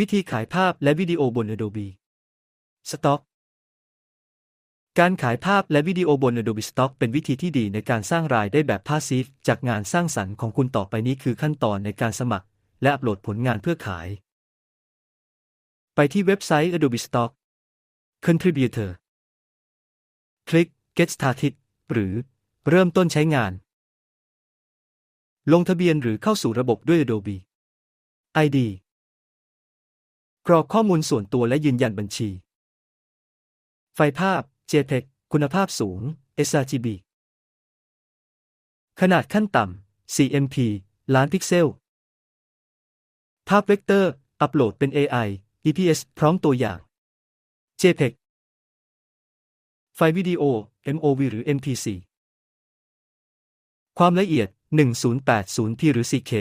วิธีขายภาพและวิดีโอบน Adobe Stock การขายภาพและวิดีโอบน Adobe Stock เป็นวิธีที่ดีในการสร้างรายได้แบบพาสซีฟจากงานสร้างสรรค์ของคุณต่อไปนี้คือขั้นตอนในการสมัคร และอัปโหลดผลงานเพื่อขาย ไปที่เว็บไซต์ Adobe Stock Contributor คลิก Get Started หรือ เริ่มต้นใช้งาน ลงทะเบียนหรือเข้าสู่ระบบด้วย Adobe ID กรอกข้อมูลส่วนตัวและยืนยันบัญชี ไฟล์ภาพ JPEG คุณภาพสูง sRGB ขนาดขั้นต่ำ 4MP ล้านพิกเซล ภาพเวกเตอร์ อัปโหลดเป็น AI EPS พร้อมตัวอย่าง JPEG ไฟล์วิดีโอ MOV หรือ MP4 ความละเอียด 1080p หรือ 4K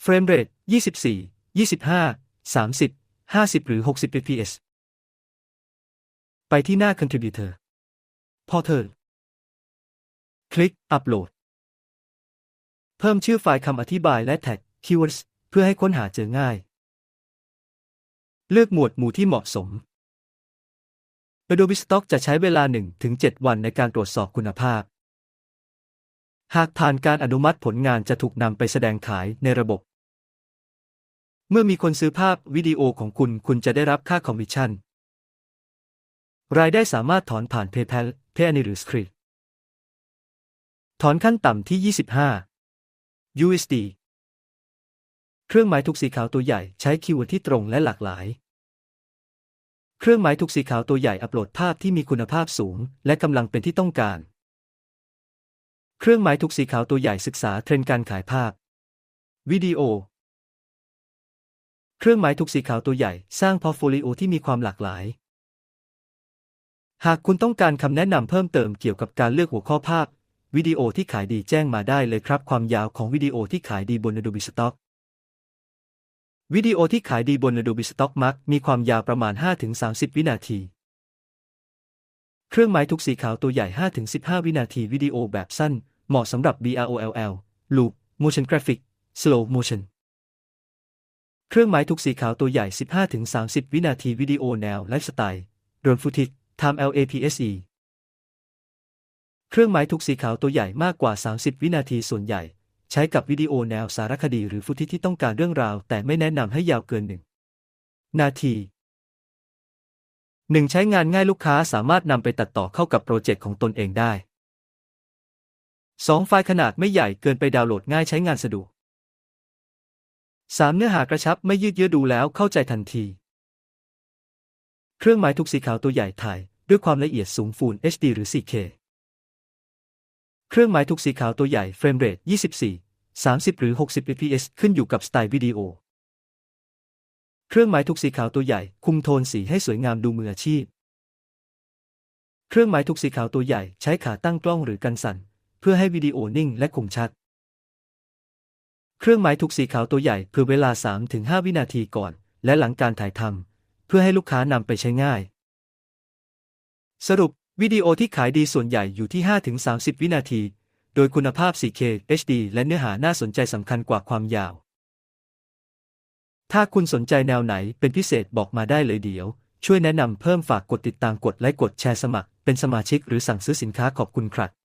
เฟรมเรท24 25 30 50 หรือ 60 fps ไปที่หน้า Contributor Portal คลิก Upload เพิ่มชื่อไฟล์คำอธิบายและแท็ก Keywords เพื่อให้ค้นหาเจอง่าย เลือกหมวดหมู่ที่เหมาะสม Adobe Stock จะใช้เวลา 1-7 วันในการตรวจสอบคุณภาพ หากผ่านการอนุมัติผลงานจะถูกนำไปแสดงขายในระบบ เมื่อมีคนซื้อภาพวิดีโอของคุณ คุณจะได้รับค่าคอมมิชชั่น รายได้สามารถถอนผ่าน PayPal, PayAny หรือ Skrill ถอนขั้นต่ำที่ 25 USD เครื่องหมายถูกสีขาวตัวใหญ่ใช้คีย์เวิร์ดที่ตรงและหลากหลาย เครื่องหมายถูกสีขาวตัวใหญ่อัปโหลดภาพที่มีคุณภาพสูง และกำลังเป็นที่ต้องการ เครื่องหมายถูกสีขาวตัวใหญ่ศึกษาเทรนด์การขายภาพ วิดีโอ เครื่องหมายถูกสีขาวตัวใหญ่สร้างพอร์ตโฟลิโอที่มีความหลากหลาย หากคุณต้องการคำแนะนำเพิ่มเติมเกี่ยวกับการเลือกหัวข้อภาพ วิดีโอที่ขายดีแจ้งมาได้เลยครับ ความยาวของวิดีโอที่ขายดีบน Adobe Stock วิดีโอที่ขายดีบน Adobe Stock มักมีความยาวประมาณ 5-30 วินาที เครื่องหมายทุกสีขาวตัวใหญ่ 5-15 วินาทีวิดีโอแบบสั้น เหมาะสำหรับ BROLL Loop Motion Graphic Slow Motion เครื่องหมายทุกสีขาวตัวใหญ่ 15-30 วินาทีวิดีโอแนวไลฟ์สไตล์ Drone Footage Time LAPSE เครื่องหมายทุกสีขาวตัวใหญ่มากกว่า 30 วินาทีส่วนใหญ่ ใช้กับวิดีโอแนวสารคดีหรือฟุตที่ต้องการเรื่องราว แต่ไม่แนะนำให้ยาวเกินหนึ่งนาทีหนึ่งใช้งานง่ายลูกค้าสามารถนำไปตัดต่อเข้ากับโปรเจกต์ของตนเองได้ 2 ไฟล์ขนาดไม่ใหญ่เกินไปดาวน์โหลดง่ายใช้งานสะดวก 3 เนื้อหากระชับไม่ยืดเยื้อดูแล้วเข้าใจทันที เครื่องหมายทุกสีขาวตัวใหญ่ถ่ายด้วยความละเอียดสูงฟูล HD หรือ 4K เครื่องหมายทุกสีขาวตัวใหญ่เฟรมเรท24 30 หรือ 60 fps ขึ้นอยู่กับสไตล์วิดีโอ เครื่องหมายทุกสีขาวตัวใหญ่คุมโทนสีให้สวยงามดูมืออาชีพ เครื่องหมายทุกสีขาวตัวใหญ่ใช้ขาตั้งกล้องหรือกันสั่น เพื่อให้วิดีโอนิ่งและคมชัด เครื่องหมายทุกสีขาวตัวใหญ่เพื่อเวลา 3-5 วินาทีก่อน และหลังการถ่ายทำเพื่อให้ลูกค้านำไปใช้ง่าย สรุปวิดีโอที่ขายดีส่วนใหญ่อยู่ที่ 5-30 วินาที โดยคุณภาพ 4K HD และเนื้อหาน่าสนใจสำคัญกว่าความยาว ถ้าคุณสนใจแนวไหนเป็นพิเศษบอกมาได้เลยเดี๋ยว ช่วยแนะนำเพิ่มฝากกดติดตามกดไลค์กดแชร์สมัคร เป็นสมาชิกหรือสั่งซื้อสินค้าขอบคุณครับ